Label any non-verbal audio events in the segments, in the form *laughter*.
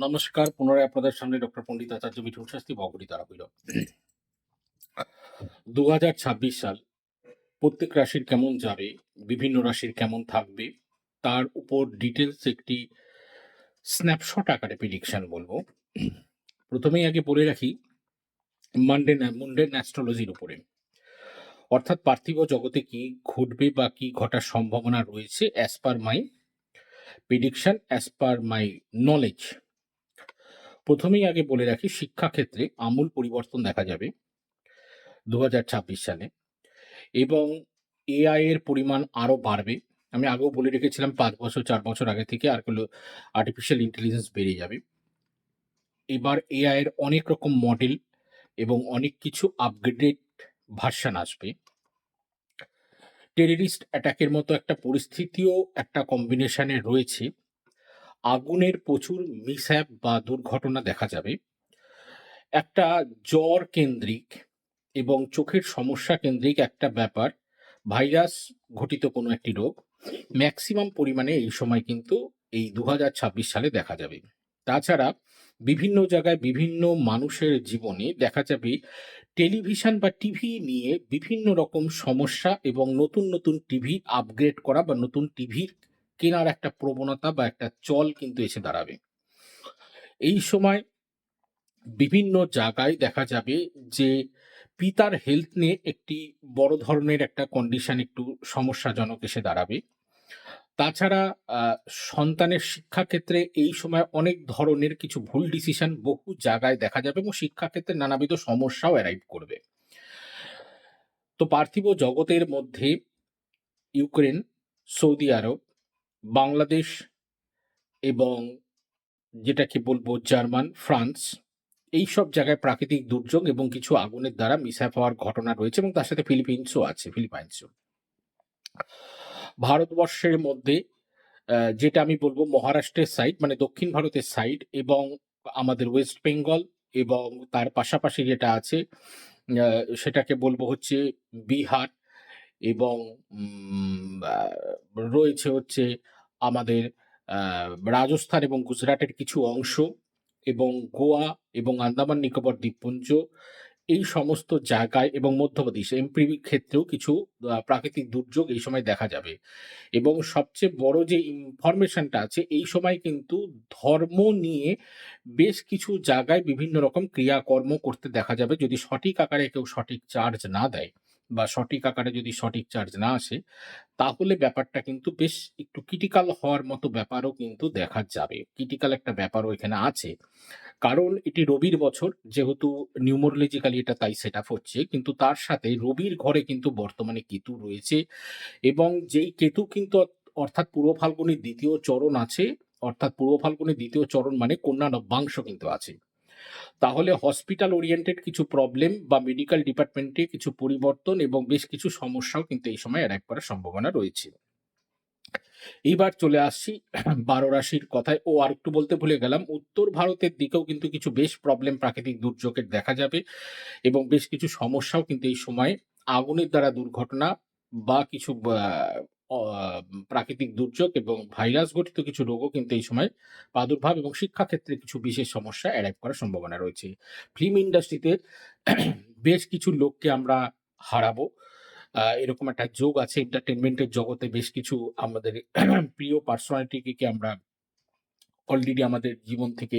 নমস্কার, পুনরায় আপনাদের সামনে ডক্টর পণ্ডিত আচার্য মিঠুন শাস্তি বগরি দ্বারা হইল দু হাজার ছাব্বিশ সাল প্রত্যেক রাশির কেমন যাবে, বিভিন্ন রাশির কেমন থাকবে, তার উপর ডিটেলস একটি স্ন্যাপশট আকারে প্রিডিকশন বলব। প্রথমেই আগে বলে রাখি মানডে মুন্ডেন অ্যাস্ট্রোলজির উপরে। অর্থাৎ পার্থিব জগতে কি ঘটবে বা কি ঘটার সম্ভাবনা রয়েছে as per my prediction as per my knowledge প্রথমেই আগে বলে রাখি, শিক্ষাক্ষেত্রে আমূল পরিবর্তন দেখা যাবে দু হাজার ছাব্বিশ সালে এবং এআই এর পরিমাণ আরও বাড়বে। আমি আগেও বলে রেখেছিলাম, পাঁচ বছর, চার বছর আগে থেকে আর হলো আর্টিফিশিয়াল ইন্টেলিজেন্স বেড়ে যাবে। এবার এআই এর অনেক রকম মডেল এবং অনেক কিছু আপগ্রেডেড ভার্সান আসবে। টেরিস্ট অ্যাটাকের মতো একটা পরিস্থিতিও একটা কম্বিনেশনে রয়েছে। আগুনের প্রচুর মিসহ্যাপ বা দুর্ঘটনা দেখা যাবে। একটা জ্বর কেন্দ্রিক এবং চোখের সমস্যা কেন্দ্রিক একটা ব্যাপার, ভাইরাস ঘটিত কোনো একটি রোগ। ম্যাক্সিমাম পরিমাণে এই সময় কিন্তু এই দু হাজার ছাব্বিশ সালে দেখা যাবে। তাছাড়া বিভিন্ন জায়গায় বিভিন্ন মানুষের জীবনে দেখা যাবে টেলিভিশন বা টিভি নিয়ে বিভিন্ন রকম সমস্যা এবং নতুন নতুন টিভি আপগ্রেড করা বা নতুন টিভির কেনার একটা প্রবণতা বা একটা চল কিন্তু এসে দাঁড়াবে। এই সময় বিভিন্ন জায়গায় দেখা যাবে যে, পিতার হেলথ নিয়ে একটি বড় ধরনের একটা কন্ডিশন একটু সমস্যাজনক এসে দাঁড়াবে। তাছাড়া সন্তানের শিক্ষাক্ষেত্রে এই সময় অনেক ধরনের কিছু ভুল ডিসিশন বহু জায়গায় দেখা যাবে এবং শিক্ষাক্ষেত্রে নানাবিধ সমস্যাও অ্যারাইভ করবে। তো পার্থিব জগতের মধ্যে ইউক্রেন, সৌদি আরব বাংলাদেশ এবং যেটাকে বলব জার্মান, ফ্রান্স এই সব জায়গায় প্রাকৃতিক দুর্যোগ এবং কিছু আগুনের দ্বারা মিসহ্যাপ হওয়ার ঘটনা রয়েছে এবং তার সাথে ফিলিপিন্সও আছে, ফিলিপাইন্সও। ভারতবর্ষের মধ্যে যেটা আমি বলব মহারাষ্ট্রের সাইড মানে দক্ষিণ ভারতের সাইড এবং আমাদের ওয়েস্ট বেঙ্গল এবং তার পাশাপাশি যেটা আছে সেটাকে বলব হচ্ছে বিহার। এবং রয়েছে হচ্ছে আমাদের রাজস্থান এবং গুজরাটের কিছু অংশ এবং গোয়া এবং আন্দামান নিকোবর দ্বীপপুঞ্জ। এই সমস্ত জায়গায় এবং মধ্যপ্রদেশ এমপি ক্ষেত্রেও কিছু প্রাকৃতিক দুর্যোগ এই সময় দেখা যাবে। এবং সবচেয়ে বড় যে ইনফরমেশনটা আছে, এই সময় কিন্তু ধর্ম নিয়ে বেশ কিছু জায়গায় বিভিন্ন রকম ক্রিয়াকর্ম করতে দেখা যাবে। যদি সঠিক আকারে কেউ সঠিক চার্জ না দেয় বা সঠিক আকারে যদি সঠিক চার্জ না আসে, তাহলে ব্যাপারটা কিন্তু বেশ একটু ক্রিটিক্যাল হওয়ার মতো ব্যাপারও কিন্তু দেখা যাবে। ক্রিটিক্যাল একটা ব্যাপারও এখানে আছে। কারণ এটি রবির বছর, যেহেতু নিউমোরোলজিক্যালি এটা তাই সেট আপ হচ্ছে, কিন্তু তার সাথে রবির ঘরে কিন্তু বর্তমানে কেতু রয়েছে এবং যেই কেতু কিন্তু অর- অর্থাৎ পূর্ব ফাল্গুনির দ্বিতীয় চরণ আছে, অর্থাৎ পূর্ব ফাল্গুনির দ্বিতীয় চরণ মানে কন্যা নব্যাংশ কিন্তু আছে। তাহলে হসপিটাল ওরিয়েন্টেড কিছু প্রবলেম বা মেডিকেল ডিপার্টমেন্টে কিছু পরিবর্তন এবং বেশ কিছু সমস্যাও কিন্তু এই সময় অ্যারাইভ করার সম্ভাবনা রয়েছে। এইবার চলে আসছি বারো রাশির কথায়। ও আর একটু বলতে ভুলে গেলাম, উত্তর ভারতের দিকেও কিন্তু কিছু বেশ প্রবলেম প্রাকৃতিক দুর্যোগের দেখা যাবে এবং বেশ কিছু সমস্যাও কিন্তু এই সময় আগুনের দ্বারা দুর্ঘটনা বা কিছু প্রাকৃতিক দুর্যোগ এবং ভাইরাস ঘটিত কিছু রোগও কিন্তু এই সময় প্রাদুর্ভাব এবং শিক্ষাক্ষেত্রে কিছু বিশেষ সমস্যা অ্যারাইভ করার সম্ভাবনা রয়েছে। ফিল্ম ইন্ডাস্ট্রিতে বেশ কিছু লোককে আমরা হারাবো। এরকম একটা যোগ আছে এন্টারটেনমেন্টের জগতে বেশ কিছু আমাদের প্রিয় পার্সোনালিটিকে আমরা অলরেডি আমাদের জীবন থেকে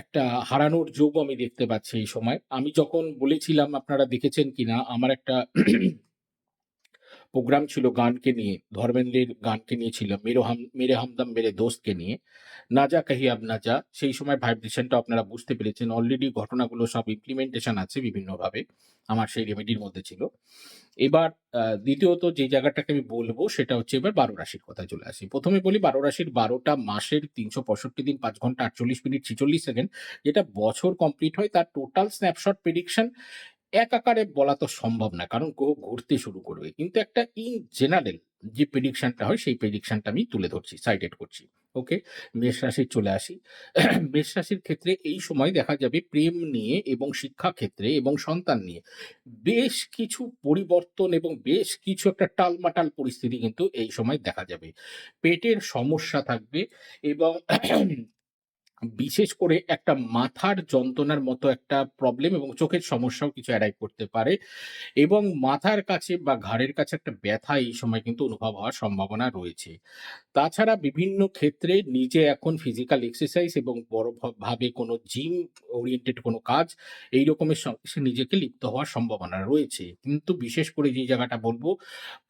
একটা হারানোর যোগও আমি দেখতে পাচ্ছি এই সময়। আমি যখন বলেছিলাম আপনারা দেখেছেন কিনা, আমার একটা প্রোগ্রাম ছিল গানকে নিয়ে, ধর্মেন্দ্রের গানকে নিয়ে ছিল, মেরো হাম, মেরে হামদাম মেরে দোস্তকে নিয়ে। না যা কাহি আব না যা, সেই সময় ভাইব্রেশনটা আপনারা বুঝতে পেরেছেন অলরেডি ঘটনাগুলো সব ইমপ্লিমেন্টেশন আছে বিভিন্নভাবে, আমার সেই রেমেডির মধ্যে ছিল। এবার দ্বিতীয়ত যে জায়গাটাকে আমি বলব, সেটা হচ্ছে এবার বারো রাশির কথা চলে আসি। প্রথমে বলি বারো রাশির বারোটা মাসের তিনশো পঁয়ষট্টি দিন, পাঁচ ঘণ্টা আটচল্লিশ মিনিট ছিচল্লিশ সেকেন্ড, যেটা বছর কমপ্লিট হয়, তার টোটাল স্ন্যাপশট প্রেডিকশন এক আকারে বলা তো সম্ভব না, কারণ গ্রহ ঘুরতে শুরু করবে। কিন্তু একটা ইন জেনারেল যে প্রেডিকশনটা হয়, সেই প্রেডিকশনটা আমি তুলে ধরছি সাইটেড করছি। ওকে মেষ রাশির চলে আসি। *clears throat* মেষ রাশির ক্ষেত্রে এই সময় দেখা যাবে প্রেম নিয়ে এবং শিক্ষা ক্ষেত্রে এবং সন্তান নিয়ে। বেশ কিছু পরিবর্তন এবং বেশ কিছু একটা টালমাটাল পরিস্থিতি কিন্তু এই সময় দেখা যাবে। পেটের সমস্যা থাকবে এবং *clears throat* বিশেষ করে একটা মাথার যন্ত্রণার মতো একটা প্রবলেম এবং চোখের সমস্যাও কিছু অ্যারাইভ করতে পারে এবং মাথার কাছে বা ঘাড়ের কাছে একটা ব্যথা এই সময় কিন্তু অনুভব হওয়ার সম্ভাবনা রয়েছে। তাছাড়া বিভিন্ন ক্ষেত্রে নিজে এখন ফিজিক্যাল এক্সারসাইজ এবং বড় ভ কোনো জিম ওরিয়েন্টেড কোনো কাজ এই রকমের নিজেকে লিপ্ত হওয়ার সম্ভাবনা রয়েছে। কিন্তু বিশেষ করে যে জায়গাটা বলব,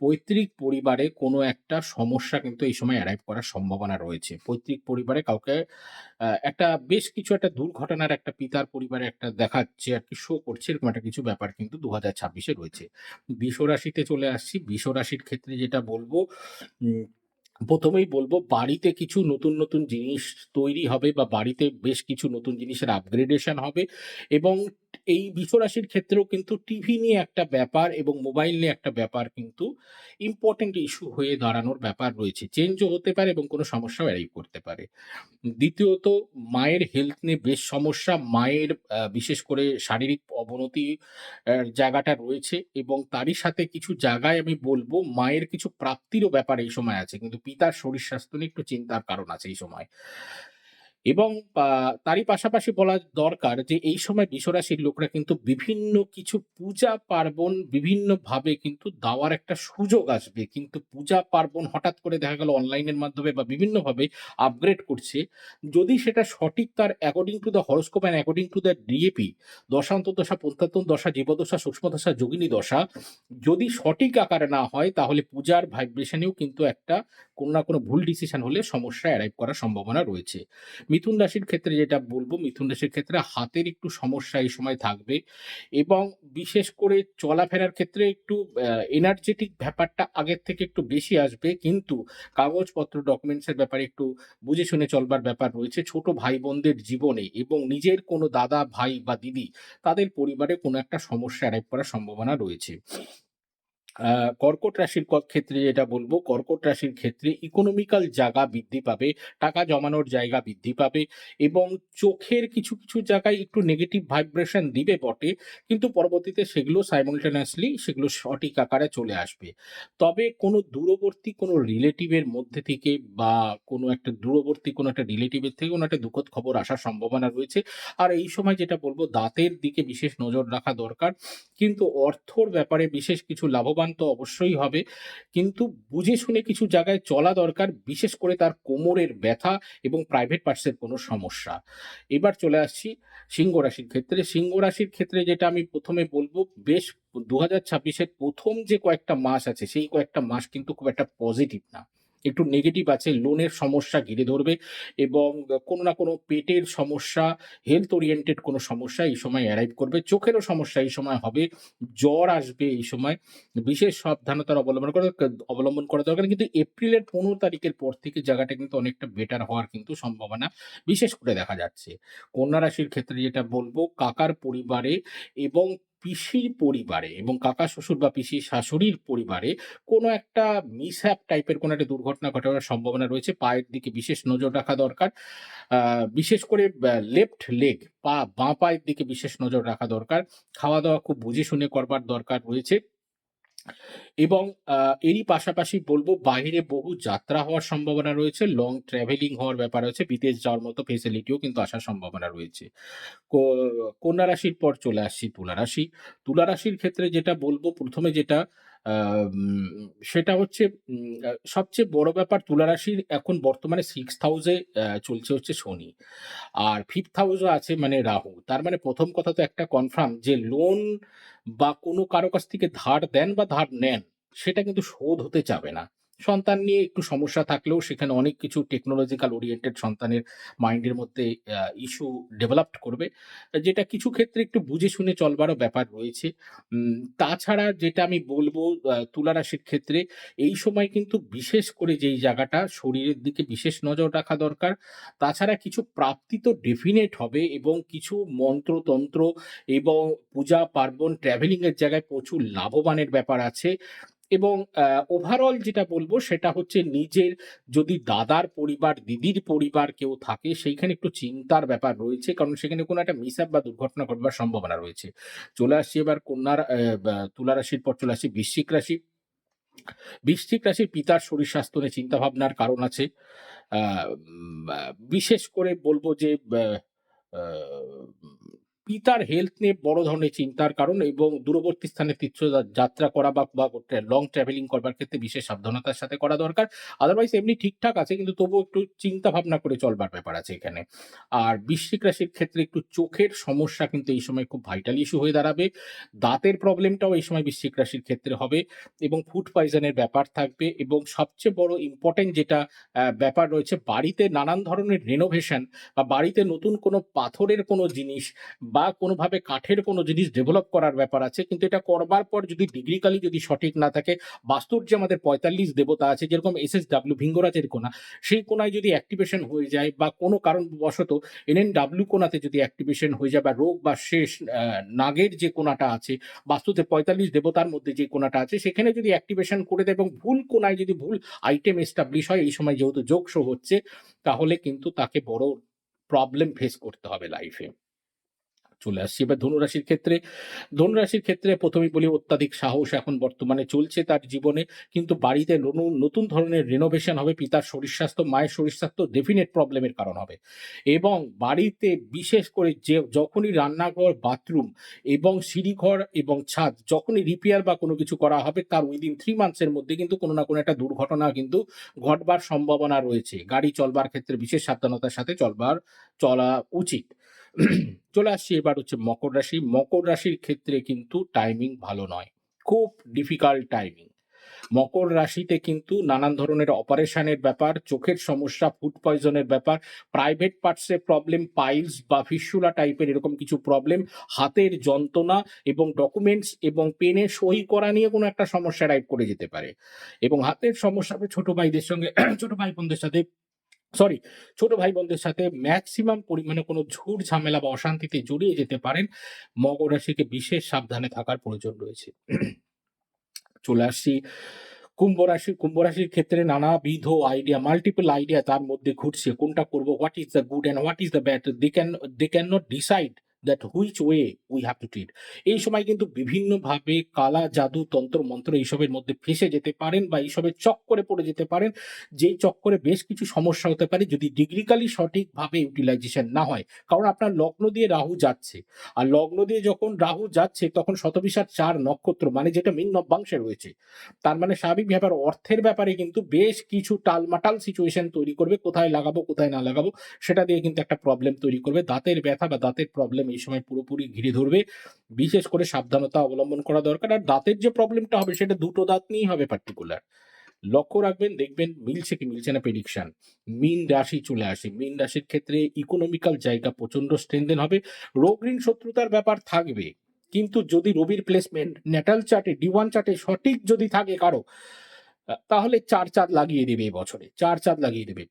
পৈতৃক পরিবারে কোনো একটা সমস্যা কিন্তু এই সময় অ্যারাইভ করার সম্ভাবনা রয়েছে। পৈতৃক পরিবারে কাউকে একটা বেশ কিছু একটা দুর্ঘটনার একটা পিতার পরিবারে একটা দেখাচ্ছে আর কি শো করছে এরকম একটা কিছু ব্যাপার কিন্তু দু হাজার ছাব্বিশে রয়েছে। বৃষ চলে আসছি। বিশ্বরাশির রাশির ক্ষেত্রে যেটা বলব প্রথমেই বলব বাড়িতে কিছু নতুন, নতুন জিনিস তৈরি হবে বা বাড়িতে বেশ কিছু নতুন জিনিসের আপগ্রেডেশন হবে এবং এই বিশ্বরাশির ক্ষেত্রেও কিন্তু টিভি নিয়ে একটা ব্যাপার এবং মোবাইল নিয়ে একটা ব্যাপার কিন্তু ইম্পোর্টেন্ট ইস্যু হয়ে দাঁড়ানোর ব্যাপার রয়েছে। চেঞ্জও হতে পারে এবং কোনো সমস্যাও অ্যারাইভ করতে পারে। দ্বিতীয়ত, মায়ের হেলথ নিয়ে বেশ সমস্যা। মায়ের বিশেষ করে শারীরিক অবনতি জায়গাটা রয়েছে এবং তারই সাথে কিছু জায়গায় আমি বলব, মায়ের কিছু প্রাপ্তিরও ব্যাপার এই সময় আছে। কিন্তু পিতার শরীর স্বাস্থ্য নিয়ে একটু চিন্তার কারণ আছে এই সময়। এবং তারই পাশাপাশি বলা দরকার যে এই সময় বৃষরাশির লোকরা কিন্তু বিভিন্ন কিছু পূজা-পার্বণ বিভিন্নভাবে কিন্তু দেওয়ার একটা সুযোগ আসবে। কিন্তু পূজা-পার্বণ হঠাৎ করে দেখা গেল অনলাইনের মাধ্যমে বা বিভিন্নভাবে আপগ্রেড করছে। যদি সেটা সঠিক তার according to the horoscope and according to the DAP দশান্তদশা, পঞ্চাতন দশা, জীবদশা, সূক্ষ্মদশা, যোগিনী দশা যদি সঠিক আকারে না হয় তাহলে পূজার ভাইব্রেশনেও কিন্তু একটা কোনো না কোনো ভুল ডিসিশন হলে সমস্যা অ্যারাইভ করার সম্ভাবনা রয়েছে। মিথুন রাশির ক্ষেত্রে যেটা বলব, মিথুন রাশির ক্ষেত্রে হাতের একটু সমস্যা এই সময় থাকবে এবং বিশেষ করে চলাফেরার ক্ষেত্রে একটু এনার্জেটিক ব্যাপারটা আগের থেকে একটু বেশি আসবে। কিন্তু কাগজপত্র ডকুমেন্টসের ব্যাপারে একটু বুঝে শুনে চলবার ব্যাপার রয়েছে। ছোট ভাই-বোনদের জীবনে এবং নিজের কোনো দাদা, ভাই বা দিদি তাদের পরিবারে কোনো একটা সমস্যা অ্যারাইভ করার সম্ভাবনা রয়েছে। কর্কট রাশির ক্ষেত্রে যেটা বলব কর্কট রাশির ক্ষেত্রে ইকোনমিক্যাল জায়গা বৃদ্ধি পাবে, টাকা জমানোর জায়গা বৃদ্ধি পাবে এবং চোখের কিছু, কিছু জায়গায় একটু নেগেটিভ ভাইব্রেশন দিবে বটে, কিন্তু পরবর্তীতে সেগুলো সাইমালটেনিয়াসলি সেগুলো সঠিক আকারে চলে আসবে। তবে কোনো দূরবর্তী কোনো রিলেটিভের মধ্যে থেকে বা কোনো একটা দূরবর্তী কোনো একটা রিলেটিভের থেকে কোনো একটা দুঃখদ খবর আসার সম্ভাবনা রয়েছে। আর এই সময় যেটা বলব দাঁতের দিকে বিশেষ নজর রাখা দরকার। কিন্তু অর্থর ব্যাপারে বিশেষ কিছু লাভবান তো অবশ্যই হবে। কিন্তু বুঝে শুনে কিছু জায়গায় চলা দরকার। বিশেষ করে তার কোমরের ব্যথা এবং প্রাইভেট পার্টসের কোনো সমস্যা। এবার চলে আসছি সিংহ রাশির ক্ষেত্রে। সিংহ রাশির ক্ষেত্রে যেটা আমি ১ম এ বলব, বেশ দু হাজার প্রথম যে কয়েকটা মাস আছে, সেই কয়েকটা মাস কিন্তু খুব একটা পজিটিভ না। একটু নেগেটিভ আছে। লোনের সমস্যা ঘিরে ধরবে এবং কোনো না কোনো পেটের সমস্যা, হেলথ ওরিয়েন্টেড কোনো সমস্যা এই সময় অ্যারাইভ করবে। চোখেরও সমস্যা এই সময় হবে। জ্বর আসবে এই সময়। বিশেষ সাবধানতার অবলম্বন করা অবলম্বন করা দরকার। কিন্তু এপ্রিলের ১৫ তারিখের পর থেকে জায়গাটা কিন্তু অনেকটা বেটার হওয়ার কিন্তু সম্ভাবনা বিশেষ করে দেখা যাচ্ছে। কন্যা রাশির ক্ষেত্রে যেটা বলব কাকার পরিবারে এবং পিসির পরিবারে এবং কাকা শ্বশুর বা পিসির শাশুড়ির পরিবারে কোনো একটা মিসহ্যাপ টাইপের কোনো একটা দুর্ঘটনা ঘটানোর সম্ভাবনা রয়েছে। পায়ের দিকে বিশেষ নজর রাখা দরকার। বিশেষ করে লেফট লেগ পা, বাঁ পায়ের দিকে বিশেষ নজর রাখা দরকার। খাওয়া-দাওয়া খুব বুঝে শুনে করবার দরকার রয়েছে। এবং এরই পাশাপাশি বলব বাহিরে বহু যাত্রা হওয়ার সম্ভাবনা রয়েছে। লং ট্রাভেলিং হওয়ার ব্যাপার আছে। বিদেশ যাওয়ার মতো ফেসিলিটিও কিন্তু আসার সম্ভাবনা রয়েছে। কন্যা রাশির পর চলে আসছি তুলা রাশি। তুলা রাশির ক্ষেত্রে যেটা বলব, প্রথমে যেটা সেটা হচ্ছে সবচেয়ে বড় ব্যাপার তুলারাশির এখন বর্তমানে সিক্স হাউসে চলছে হচ্ছে শনি। আর ফিফথ হাউসও আছে মানে রাহু। তার মানে প্রথম কথা তো একটা কনফার্ম যে লোন বা কোনো কারও কাছ থেকে ধার দেন বা ধার নেন, সেটা কিন্তু শোধ হতে চাবে না। সন্তান নিয়ে একটু সমস্যা থাকলেও সেখানে অনেক কিছু টেকনোলজিক্যাল ওরিয়েন্টেড সন্তানের মাইন্ডের মধ্যে ইস্যু ডেভেলপড করবে। যেটা কিছু ক্ষেত্রে একটু বুঝে শুনে চলবারও ব্যাপার রয়েছে। তাছাড়া যেটা আমি বলব আ তুলা রাশির ক্ষেত্রে এই সময় কিন্তু বিশেষ করে যেই জায়গাটা শরীরের দিকে বিশেষ নজর রাখা দরকার। তাছাড়া কিছু প্রাপ্তি তো ডেফিনেট হবে এবং কিছু মন্ত্রতন্ত্র এবং পূজা-পার্বণ, ট্রাভেলিং এর জায়গায় প্রচুর লাভবানের ব্যাপার আছে। এবং ওভারঅল যেটা বলব সেটা হচ্ছে নিজের যদি দাদার পরিবার, দিদির পরিবার কেউ থাকে সেইখানে একটু চিন্তার ব্যাপার রয়েছে। কারণ সেখানে কোনো একটা মিসহ্যাপ বা দুর্ঘটনা ঘটবার সম্ভাবনা রয়েছে। চলে আসছি এবার কন্যার তুলা রাশির পর চলে আসছি বৃশ্চিক রাশি। বৃশ্চিক রাশির পিতার শরীর স্বাস্থ্য নিয়ে চিন্তাভাবনার কারণ আছে। বিশেষ করে বলব যে পিতার হেলথ নিয়ে বড় ধরনের চিন্তার কারণ এবং দূরবর্তী স্থানে তীর্থ যাত্রা করা বা বা লং ট্রাভেলিং করবার ক্ষেত্রে বিশেষ সাবধানতার সাথে করা দরকার। আদারওয়াইজ এমনি ঠিকঠাক আছে, কিন্তু তবুও একটু চিন্তা ভাবনা করে চলবার ব্যাপার আছে এখানে। আর বৃশ্চিক রাশির ক্ষেত্রে একটু চোখের সমস্যা কিন্তু এই সময় খুব ভাইটাল ইস্যু হয়ে দাঁড়াবে। দাঁতের প্রবলেমটাও এই সময় বৃশ্চিক রাশির ক্ষেত্রে হবে এবং ফুড পয়জন এর ব্যাপার থাকবে এবং সবচেয়ে বড় ইম্পোর্টেন্ট যেটা ব্যাপার রয়েছে বাড়িতে নানান ধরনের রেনোভেশন বা বাড়িতে নতুন কোনো পাথরের কোনো জিনিস বা কোনোভাবে কাঠের কোনো জিনিস ডেভেলপ করার ব্যাপার আছে। কিন্তু এটা করবার পর যদি ডিগ্রিক্যালি যদি সঠিক না থাকে, বাস্তুর যে আমাদের ৪৫ দেবতা আছে যেরকম এসএসডব্লিউ ভিঙ্গরাজের কোনা সেই কোনায় যদি অ্যাক্টিভেশন হয়ে যায় বা কোনো কারণবশত এনএনডব্লিউ কোণাতে যদি অ্যাক্টিভেশন হয়ে যায় বা রোগ বা শেষ নাগের যে কোনাটা আছে, বাস্তুতে ৪৫ দেবতার মধ্যে যে কোনাটা আছে সেখানে যদি অ্যাক্টিভেশন করে দেয় এবং ভুল কোনায় যদি ভুল আইটেম এস্টাবলিশ হয় এই সময় যেহেতু যোগ শো হচ্ছে, তাহলে কিন্তু তাকে বড় প্রবলেম ফেস করতে হবে লাইফে। চলে আসছি এবার ধনুরাশির ক্ষেত্রে। ধনুরাশির ক্ষেত্রে ১ম এই বলি অত্যাধিক সাহস এখন বর্তমানে চলছে তার জীবনে। কিন্তু বাড়িতে নতুন ধরনের রেনোভেশন হবে। পিতার শরীর স্বাস্থ্য, মায়ের শরীর স্বাস্থ্য ডেফিনিট প্রবলেমের কারণ হবে। এবং বাড়িতে বিশেষ করে যে যখনই রান্নাঘর, বাথরুম এবং সিঁড়িঘর এবং ছাদ যখনই রিপেয়ার বা কোনো কিছু করা হবে তার উইদিন 3 মান্থস এর মধ্যে কিন্তু কোনো না কোনো একটা দুর্ঘটনা কিন্তু ঘটবার সম্ভাবনা রয়েছে। গাড়ি চলবার ক্ষেত্রে বিশেষ সাবধানতার সাথে চলবার চলা উচিত। *clears throat* চলে আসছি এবার হচ্ছে মকর রাশি। মকর রাশির ক্ষেত্রে কিন্তু টাইমিং ভালো নয়। খুব ডিফিকাল্ট টাইমিং। মকর রাশিতে কিন্তু নানান ধরনের অপারেশনের ব্যাপার, চোখের সমস্যা, ফুড পয়জন এর ব্যাপার, প্রাইভেট পার্টস প্রবলেম, পাইলস বা ফিস্টুলা টাইপের এরকম কিছু প্রবলেম, হাতের যন্ত্রণা এবং ডকুমেন্টস এবং পেনে সই করা নিয়ে কোনো একটা সমস্যা রাইট করে যেতে পারে। এবং হাতের সমস্যা ছোট ভাইদের সঙ্গে *clears throat* ছোট ভাই-বোনদের সাথে সরি ছোট ভাই-বোনদের সাথে ম্যাক্সিমাম পরিমাণে কোনো ঝুট ঝামেলা বা অশান্তিতে জড়িয়ে যেতে পারেন। মকর রাশিকে বিশেষ সাবধানে থাকার প্রয়োজন রয়েছে। চলে আসছি কুম্ভ রাশি। কুম্ভ রাশির ক্ষেত্রে নানাবিধ আইডিয়া, মাল্টিপল আইডিয়া তার মধ্যে ঘুরছে। কোনটা করব what is the good and what is the bad? They can they cannot decide that which way we have to treat. এই সময় কিন্তু বিভিন্নভাবে কালা জাদু, তন্ত্র-মন্ত্র এইসবের মধ্যে ফেঁসে যেতে পারেন বা এইসবের চক্করে পড়ে যেতে পারেন। যেই চক্করে বেশ কিছু সমস্যা হতে পারে যদি ডিগ্রিক্যালি সঠিকভাবে ইউটিলাইজেশন না হয়। কারণ আপনার লগ্ন দিয়ে রাহু যাচ্ছে। আর লগ্ন দিয়ে যখন রাহু যাচ্ছে তখন শতবিশার চার নক্ষত্র মানে যেটা মিন নব্যাংশে রয়েছে। তার মানে স্বাভাবিক ব্যাপার অর্থের ব্যাপারে কিন্তু বেশ কিছু টালমাটাল সিচুয়েশন তৈরি করবে। কোথায় লাগাবো, কোথায় না লাগাবো সেটা দিয়ে কিন্তু একটা প্রবলেম তৈরি করবে। দাঁতের ব্যথা বা দাঁতের প্রবলেম এই সময় পুরোপুরি ঘিরে ধরবে। বিশেষ করে সাবধানতা অবলম্বন করা দরকার। আর দাঁতের যে প্রবলেমটা হবে, সেটা দুটো দাঁত নিয়েই হবে পার্টিকুলার। লক্ষ্য রাখবেন, দেখবেন মিলছে কি মিলছে না প্রেডিকশন। মিন রাশি চলে আসে। মিন রাশির ক্ষেত্রে ইকোনমিক্যাল জায়গা প্রচণ্ড স্ট্রেংথেন হবে। রোগ ঋণ শত্রুতার ব্যাপার থাকবে। কিন্তু যদি রবির প্লেসমেন্ট ন্যাটাল চার্টে ডি1 চার্টে সঠিক যদি থাকে কারও, তাহলে চার চাঁদ লাগিয়ে দেবে এই বছরে। ৪ চাঁদ লাগিয়ে দেবে।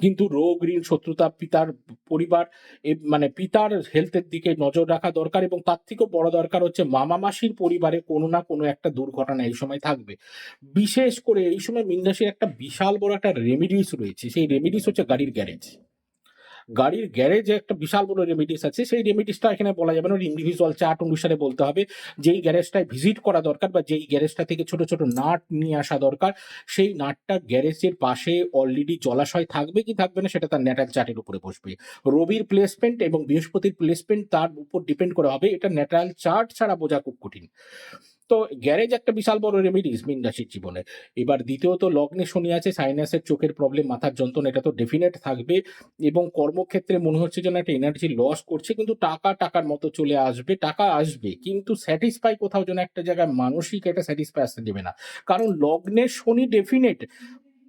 কিন্তু রোগ, ঋণ, শত্রুতা পিতার পরিবার মানে পিতার হেলথের দিকে নজর রাখা দরকার এবং তার থেকেও বড় দরকার হচ্ছে মামা-মাসির পরিবারে কোনো না কোনো একটা দুর্ঘটনা এই সময় থাকবে। বিশেষ করে এই সময় মীন একটা বিশাল বড় একটা রেমিডিস রয়েছে। সেই রেমিডিস হচ্ছে গাড়ির গ্যারেজ। গাড়ির গ্যারেজে একটা বিশাল বড় রেমিডিস আছে। সেই রেমিডিসটা এখানে বলা যাবে না। ইন্ডিভিজুয়াল চার্ট অনুসারে বলতে হবে। যেই গ্যারেজটায় ভিজিট করা দরকার বা যেই গ্যারেজটা থেকে ছোট, ছোট নাট নিয়ে আসা দরকার, সেই নাটটা গ্যারেজের পাশে অলরেডি জলাশয় থাকবে কি থাকবে না সেটা তার ন্যাটাল চার্টের উপরে বসবে। রবির প্লেসমেন্ট এবং বৃহস্পতির প্লেসমেন্ট তার উপর ডিপেন্ড করা হবে। এটা ন্যাটাল চার্ট ছাড়া বোঝা খুব কঠিন। তো গ্যারেজ একটা বিশাল বড় রেমিডিস মিন রাশির জীবনে। এবার দ্বিতীয়ত লগ্নে শনি আছে, সাইনাসের চোখের প্রবলেম, মাথার যন্ত্রণা এটা তো ডেফিনেট থাকবে এবং কর্মক্ষেত্রে মনে হচ্ছে যেন একটা এনার্জি লস করছে কিন্তু টাকা টাকার মতো চলে আসবে। টাকা আসবে কিন্তু স্যাটিসফাই কোথাও যেন একটা জায়গায় মানসিক একটা স্যাটিসফাই আসতে দেবে না। কারণ লগ্নে শনি ডেফিনেট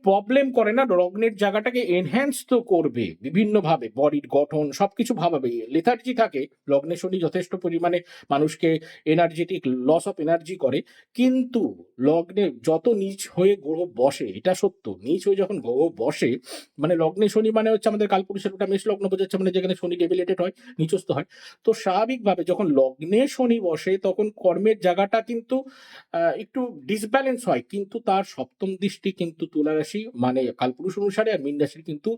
প্রবলেম করে না লগ্নের জায়গাটাকে এনহ্যান্স তো করবে বিভিন্নভাবে বডির গঠন সবকিছু ভাবাবে। লেথার্জি থাকে লগ্নে শনি যথেষ্ট পরিমাণে মানুষকে এনার্জেটিক লস অফ এনার্জি করে। কিন্তু লগ্নে যত নিচ হয়ে গ্রহ বসে এটা সত্য। নিচ হয়ে যখন গ্রহ বসে মানে লগ্নে শনি মানে হচ্ছে আমাদের কালপুরুষের ওটা মেষ লগ্ন বোঝাচ্ছে মানে যেখানে শনি ডেবিলেটেড হয়, নিচস্থ হয়। তো স্বাভাবিকভাবে যখন লগ্নে শনি বসে তখন কর্মের জায়গাটা কিন্তু একটু ডিসব্যালেন্স হয়। কিন্তু তার সপ্তম দৃষ্টি কিন্তু তুলা রাশির রাশি মানে কালপুরুষ অনুসারে আর মীন রাশির কিন্তু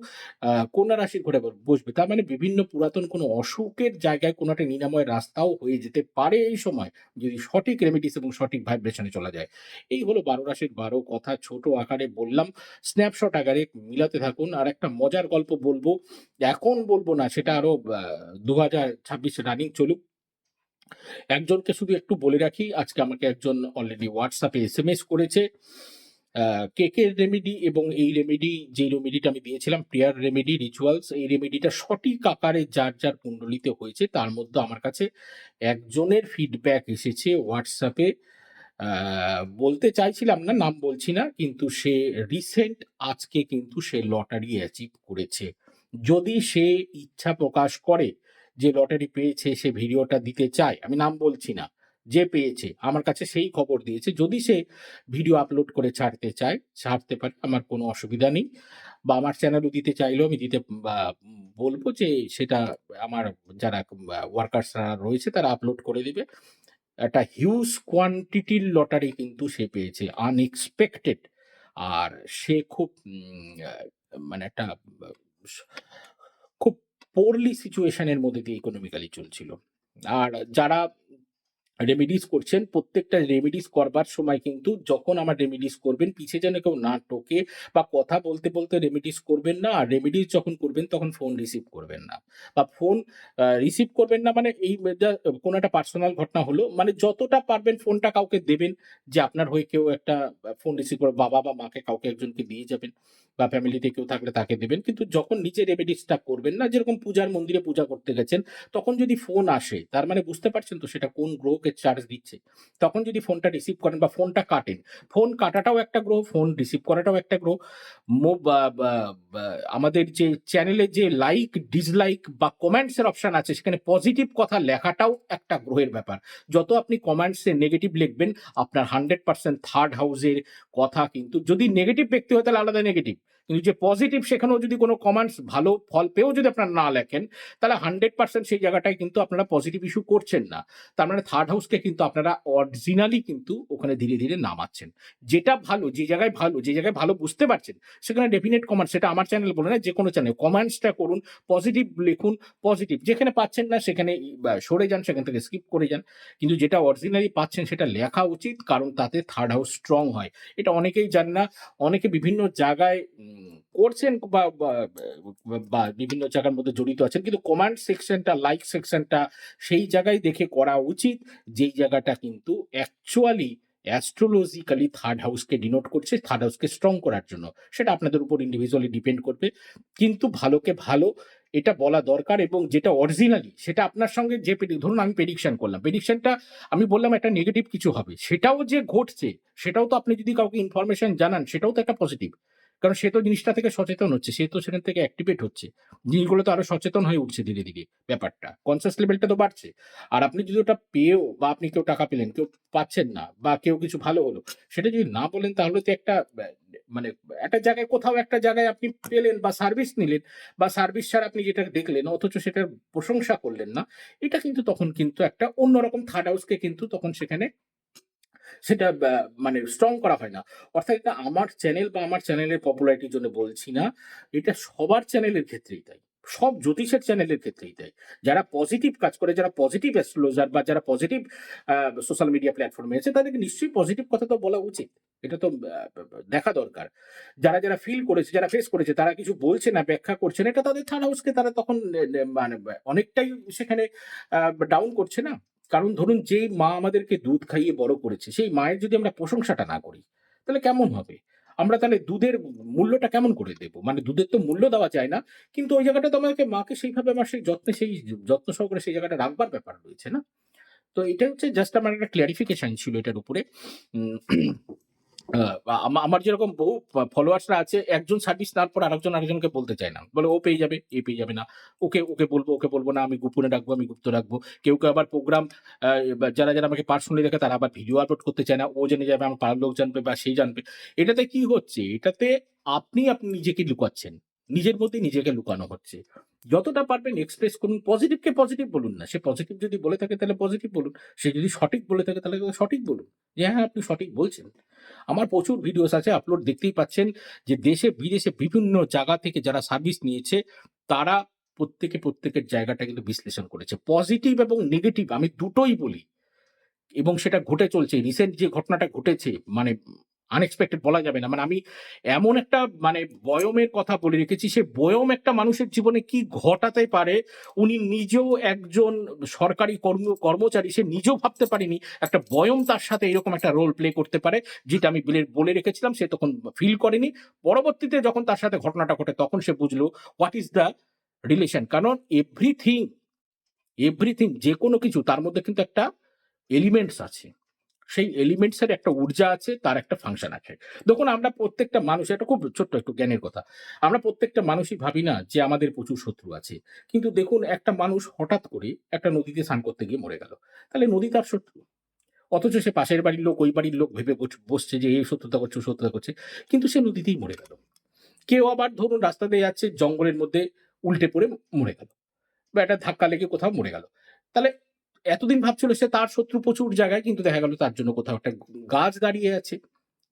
আ কন্যা রাশির ঘরে বসবে। তার মানে বিভিন্ন পুরাতন কোনো অসুখের জায়গায় কোনো একটা নিরাময় রাস্তাও হয়ে যেতে পারে এই সময়। যদি সঠিক রেমেডিস এবং সঠিক ভাইব্রেশন চলা যায়। এই হলো ১২ রাশির ১২ কথা ছোট আকারে বললাম। স্ন্যাপশট আকারে মিলাতে থাকুন। আর একটা মজার গল্প বলব এখন বলব না সেটা আরও দু হাজার ২০২৬ রানিং চলুক। একজনকে শুধু একটু বলে রাখি, আজকে আমাকে একজন অলরেডি WhatsApp এ এসএমএস করেছে। কেকের রেমেডি এবং এই রেমেডি যে রেমেডিটা আমি দিয়েছিলাম প্রেয়ার রেমেডি রিচুয়ালস এই রেমেডিটা সঠিক আকারে যার, যার কুণ্ডলিতে হয়েছে তার মধ্যে আমার কাছে একজনের ফিডব্যাক এসেছে হোয়াটসঅ্যাপে বলতে চাইছিলাম না, নাম বলছি না। কিন্তু সে রিসেন্ট আজকে কিন্তু সে লটারি অ্যাচিভ করেছে। যদি সে ইচ্ছা প্রকাশ করে যে লটারি পেয়েছে সে ভিডিওটা দিতে চায়, আমি নাম বলছি না। যে পেয়েছে আমার কাছে সেই খবর দিয়েছে। যদি সে ভিডিও আপলোড করে ছাড়তে চায়, ছাড়তে পারে। আমার কোনো অসুবিধা নেই। বা আমার চ্যানেলও দিতে চাইলেও আমি দিতে বলব যে সেটা আমার যারা ওয়ার্কার্সরা রয়েছে তারা আপলোড করে দিবে। একটা হিউজ কোয়ান্টিটির লটারি কিন্তু সে পেয়েছে। আনএক্সপেক্টেড। আর সে খুব মানে একটা খুব পোরলি সিচুয়েশন এর মধ্যে দিয়ে ইকোনমিক্যালি চলছিল। আর যারা রেমেডিস করছেন প্রত্যেকটা রেমেডিস করবার সময় কিন্তু যখন আমার রেমেডিস করবেন পিছে যেন কেউ না টোকে বা কথা বলতে, বলতে রেমেডিস করবেন না। আর রেমেডিস যখন করবেন তখন ফোন রিসিভ করবেন না। বা ফোন রিসিভ করবেন না মানে এই কোনো একটা পার্সোনাল ঘটনা হলো। মানে যতটা পারবেন ফোনটা কাউকে দেবেন যে আপনার হয়ে কেউ একটা ফোন রিসিভ করে বাবা বা মাকে কাউকে একজনকে দিয়ে যাবেন। বা ফ্যামিলিতে কেউ থাকলে তাকে দেবেন। কিন্তু যখন নিজে রেমেডিসটা করবেন না যেরকম পূজার মন্দিরে পূজা করতে গেছেন, তখন যদি ফোন আসে তার মানে বুঝতে পারছেন তো সেটা কোন গ্রহকে চার্জ দিচ্ছে। তখন যদি ফোনটা রিসিভ করেন বা ফোনটা কাটেন, ফোন কাটাটাও একটা গ্রহ, ফোন রিসিভ করাটাও একটা গ্রহ। আমাদের যে চ্যানেলে যে লাইক, ডিসলাইক বা কমেন্টস এর অপশন আছে সেখানে পজিটিভ কথা লেখাটাও একটা গ্রহের ব্যাপার। যত আপনি কমেন্টস নেগেটিভ লিখবেন আপনার 100% থার্ড হাউসের কথা কিন্তু যদি নেগেটিভ ব্যক্তি হয় তাহলে আলাদা নেগেটিভ। কিন্তু যে পজিটিভ সেখানেও যদি কোনো কমান্ডস ভালো ফল পেয়েও যদি আপনারা না লেখেন, তাহলে 100% সেই জায়গাটায় কিন্তু আপনারা পজিটিভ ইস্যু করছেন না। তার মানে থার্ড হাউসকে কিন্তু আপনারা অরিজিনালি কিন্তু ওখানে ধীরে, ধীরে নামাচ্ছেন। যেটা ভালো, যে জায়গায় ভালো, যে জায়গায় ভালো বুঝতে পারছেন, সেখানে ডেফিনেট কমেন্ট সেটা আমার চ্যানেল বলে না যে কোনো চ্যানেল কমান্ডসটা করুন, পজিটিভ লিখুন, পজিটিভ। যেখানে পাচ্ছেন না সেখানে সরে যান, সেখান থেকে স্কিপ করে যান। কিন্তু যেটা অরিজিনালি পাচ্ছেন সেটা লেখা উচিত কারণ তাতে থার্ড হাউস স্ট্রং হয়। এটা অনেকেই জানে না। অনেকে বিভিন্ন জায়গায় করছেন বা বিভিন্ন জায়গার মধ্যে জড়িত আছেন। কিন্তু কমান্ড সেকশনটা, লাইক সেকশনটা সেই জায়গায় দেখে করা উচিত যেই জায়গাটা কিন্তু অ্যাকচুয়ালি অ্যাস্ট্রোলজিক্যালি থার্ড হাউসকে ডিনোট করছে, থার্ড হাউসকে স্ট্রং করার জন্য। সেটা আপনাদের উপর ইন্ডিভিজুয়ালি ডিপেন্ড করবে। কিন্তু ভালোকে ভালো এটা বলা দরকার এবং যেটা অরিজিনালি সেটা আপনার সঙ্গে যে ধরুন আমি প্রেডিকশন করলাম। প্রেডিকশনটা আমি বললাম একটা নেগেটিভ কিছু হবে। সেটাও যে ঘটছে, সেটাও তো আপনি যদি কাউকে ইনফরমেশন জানান সেটাও তো একটা পজিটিভ। কারণ সে তো জিনিসটা থেকে সচেতন হচ্ছে। সে তো সেখান থেকে অ্যাক্টিভেট হচ্ছে। জিনিসগুলো তো আরও সচেতন হয়ে উঠছে ধীরে, ধীরে ব্যাপারটা। কনসিয়াস লেভেলটা তো বাড়ছে। আর আপনি যদি ওটা পেয়েও বা আপনি কেউ টাকা পেলেন, কেউ পাচ্ছেন না বা কেউ কিছু ভালো হলো, সেটা যদি না বলেন তাহলে তো একটা মানে একটা জায়গায় কোথাও একটা জায়গায় আপনি পেলেন বা সার্ভিস নিলেন বা সার্ভিস ছাড়া আপনি যেটা দেখলেন অথচ সেটার প্রশংসা করলেন না। এটা কিন্তু তখন কিন্তু একটা অন্যরকম থার্ড হাউসকে কিন্তু তখন সেখানে সেটা মানে স্ট্রং করা হয় না। অর্থাৎ এটা আমার চ্যানেল বা আমার চ্যানেলের পপুলারিটির জন্য বলছি না। এটা সবার চ্যানেলের ক্ষেত্রেই তাই। সব জ্যোতিষের চ্যানেলের ক্ষেত্রেই তাই। যারা পজিটিভ কাজ করে, যারা পজিটিভ অ্যাস্ট্রোলজার বা যারা পজিটিভ সোশ্যাল মিডিয়া প্ল্যাটফর্মে আছে তাদেরকে নিশ্চয়ই পজিটিভ কথা তো বলা উচিত। এটা তো দেখা দরকার। যারা, যারা ফিল করেছে, যারা ফেস করেছে তারা কিছু বলছে না, ব্যাখ্যা করছে না। এটা তাদের থার্ড হাউসকে তারা তখন মানে অনেকটাই সেখানে ডাউন করছে না? কারণ ধরুন যে মা আমাদেরকে দুধ খাইয়ে বড় করেছে, সেই মায়ের যদি আমরা প্রশংসাটা না করি, তাহলে কেমন হবে? আমরা তাহলে দুধের মূল্যটা কেমন করে দেব? মানে দুধের তো মূল্য দেওয়া যায় না। কিন্তু ওই জায়গাটা তো আমাকে মাকে সেইভাবে আমার সেই যত্নে সেই যত্ন সহকারে সেই জায়গাটা রাখবার ব্যাপার রয়েছে না? তো এটা হচ্ছে জাস্ট আমার একটা ক্লারিফিকেশন ছিল এটার উপরে। আমার যেরকম বহু ফলোয়ার্সরা আছে একজন সার্ভিস নেওয়ার পর আরেকজন আরেকজনকে বলতে চায় না। বলে ও পেয়ে যাবে, এ পেয়ে যাবে না। ওকে, ওকে বলব ওকে বলব না। আমি গোপনে রাখব, আমি গুপ্ত রাখব। কেউ, কেউ আবার প্রোগ্রাম যারা, যারা আমাকে পার্সোনালি দেখে তারা আবার ভিডিও আপলোড করতে চায় না। ও জেনে যাবে, আমার পাড়ার লোক জানবে বা সেই জানবে। এটাতে কি হচ্ছে? এটাতে আপনি, আপনি নিজেকে লুকাচ্ছেন। নিজের মধ্যেই নিজেকে লুকানো হচ্ছে। যতটা পারবেন এক্সপ্রেস করুন পজিটিভকে পজিটিভ বলুন না। সে পজিটিভ যদি বলে থাকে তাহলে পজিটিভ বলুন। সে যদি সঠিক বলে থাকে তাহলে সঠিক বলুন। যে হ্যাঁ আপনি সঠিক বলছেন। আমার প্রচুর ভিডিওস আছে আপলোড দেখতেই পাচ্ছেন যে দেশে, বিদেশে বিভিন্ন জায়গা থেকে যারা সার্ভিস নিয়েছে, তারা প্রত্যেকে প্রত্যেকের জায়গাটা কিন্তু বিশ্লেষণ করেছে। পজিটিভ এবং নেগেটিভ আমি দুটোই বলি। এবং সেটা ঘটে চলছে। রিসেন্ট যে ঘটনাটা ঘটেছে মানে আনএক্সপেক্টেড বলা যাবে না। মানে আমি এমন একটা মানে বয়মের কথা বলে রেখেছি, সে বয়ম একটা মানুষের জীবনে কি ঘটাতে পারে, উনি নিজেও একজন সরকারি কর্ম, কর্মচারী, সে নিজেও ভাবতে পারেনি একটা বয়ম তার সাথে এরকম একটা রোল প্লে করতে পারে, যেটা আমি বিলে, বলে রেখেছিলাম, সে তখন ফিল করেনি। পরবর্তীতে যখন তার সাথে ঘটনাটা ঘটে, তখন সে বুঝলো হোয়াট ইজ দ্য রিলেশন কারণ এভরিথিং এভরিথিং যে কোনো কিছু, তার মধ্যে কিন্তু একটা এলিমেন্টস আছে। সেই এলিমেন্টসের একটা ঊর্জা আছে, তার একটা ফাংশন আছে। দেখুন, আমরা প্রত্যেকটা মানুষ এটা খুব ছোট্ট একটু জ্ঞানের কথা, আমরা প্রত্যেকটা মানুষই ভাবি না যে আমাদের প্রচুর শত্রু আছে। কিন্তু দেখুন, একটা মানুষ হঠাৎ করে একটা নদীতে স্নান করতে গিয়ে মরে গেল। তাহলে নদী তার শত্রু। অথচ সে পাশের বাড়ির লোক, ওই বাড়ির লোক ভেবে বসছে যে এই শত্রুতা করছে শত্রুতা করছে। কিন্তু সে নদীতেই মরে গেল। কেউ আবার ধরুন, রাস্তা দিয়ে যাচ্ছে, জঙ্গলের মধ্যে উল্টে পড়ে মরে গেল। বা একটা ধাক্কা লেগে কোথাও মরে গেল। তাহলে এতদিন ভাবছিল সে তার শত্রু প্রচুর জায়গায়, কিন্তু দেখা গেল তার জন্য কোথাও একটা গাছ দাঁড়িয়ে আছে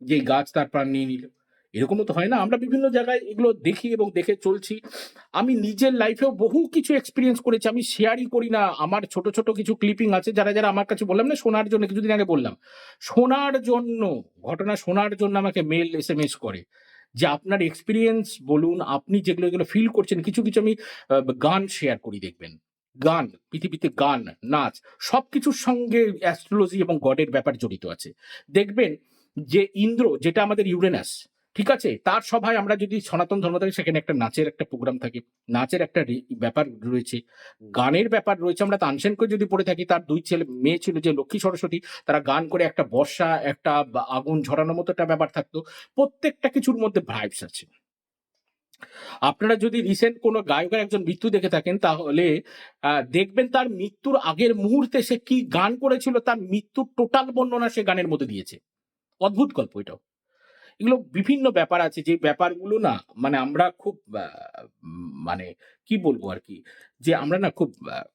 যে গাছ তার প্রাণ নিয়ে নিল। এরকমও তো হয় না, আমরা বিভিন্ন জায়গায় এগুলো দেখি এবং দেখে চলছি। আমি নিজের লাইফেও বহু কিছু এক্সপিরিয়েন্স করেছি, আমি শেয়ারই করি না, আমার ছোট ছোট কিছু ক্লিপিং আছে, যারা যারা আমার কাছে বললাম না শোনার জন্য, কিছুদিন আগে বললাম শোনার জন্য, ঘটনা শোনার জন্য আমাকে মেল এস এম এস করে, যে আপনার এক্সপিরিয়েন্স বলুন, আপনি যেগুলো যেগুলো ফিল করছেন, কিছু কিছু আমি গান শেয়ার করি, দেখবেন। গান, পৃথিবীতে গান, নাচ সব কিছুর সঙ্গে অ্যাস্ট্রোলজি এবং গডের ব্যাপার জড়িত আছে। দেখবেন যে ইন্দ্র, যেটা আমাদের ইউরেনাস ঠিক আছে? তার সভায় আমরা যদি সনাতন ধর্ম থাকি, সেখানে একটা নাচের একটা প্রোগ্রাম থাকে। নাচের একটা ব্যাপার রয়েছে। গানের ব্যাপার রয়েছে। আমরা তানসেনকে যদি পড়ে থাকি, তার দুই ছেলে, মেয়ে ছিল যে লক্ষ্মী সরস্বতী, তারা গান করে একটা বর্ষা, একটা আগুন ঝরানোর মতো একটা ব্যাপার থাকতো। প্রত্যেকটা কিছুর মধ্যে ভাইবস আছে। আপনারা যদি রিসেন্ট কোনো গায়কের একজন মৃত্যু দেখে থাকেন, তাহলে দেখবেন তার মৃত্যুর আগের মুহূর্তে সে কি গান করেছিল, তার মৃত্যুর টোটাল বর্ণনা সে গানের মধ্যে দিয়েছে। অদ্ভুত গল্প এটাও। এগুলো বিভিন্ন ব্যাপার আছে, যে ব্যাপারগুলো না মানে আমরা খুব মানে কি বলব আর কি, যে আমরা না খুব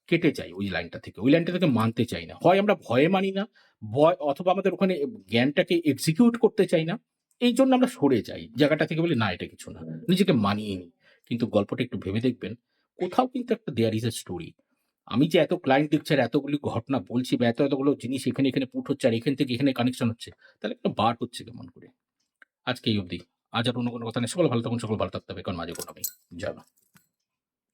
কেটে যাই ওই লাইনটা থেকে। ওই লাইনটা থেকে মানতে চাই না। হয় আমরা ভয়ে মানি না, ভয়, অথবা আমাদের ওখানে জ্ঞানটাকে এক্সিকিউট করতে চাই না। এই জন্য আমরা সরে যাই। জায়গাটা থেকে বলি, না, এটা কিছু না। নিজেকে মানিয়ে নিই কিন্তু গল্পটা একটু ভেবে দেখবেন, কোথাও কিন্তু একটা দেয়ার ইজ এ স্টোরি আমি যে এত ক্লায়েন্ট দেখছি আর এতগুলি ঘটনা বলছি বা এত এতগুলো জিনিস এখানে এখানে পুট হচ্ছে আর এখান থেকে এখানে কানেকশন হচ্ছে, তাহলে একটা বার হচ্ছে কেমন করে? আজকে এই অবধি। আজ আর অন্য কোনো কথা নেই। সকল ভালো থাকুন, সকল ভালো থাকতে হবে। কারণ মাঝে কোনো আমি মা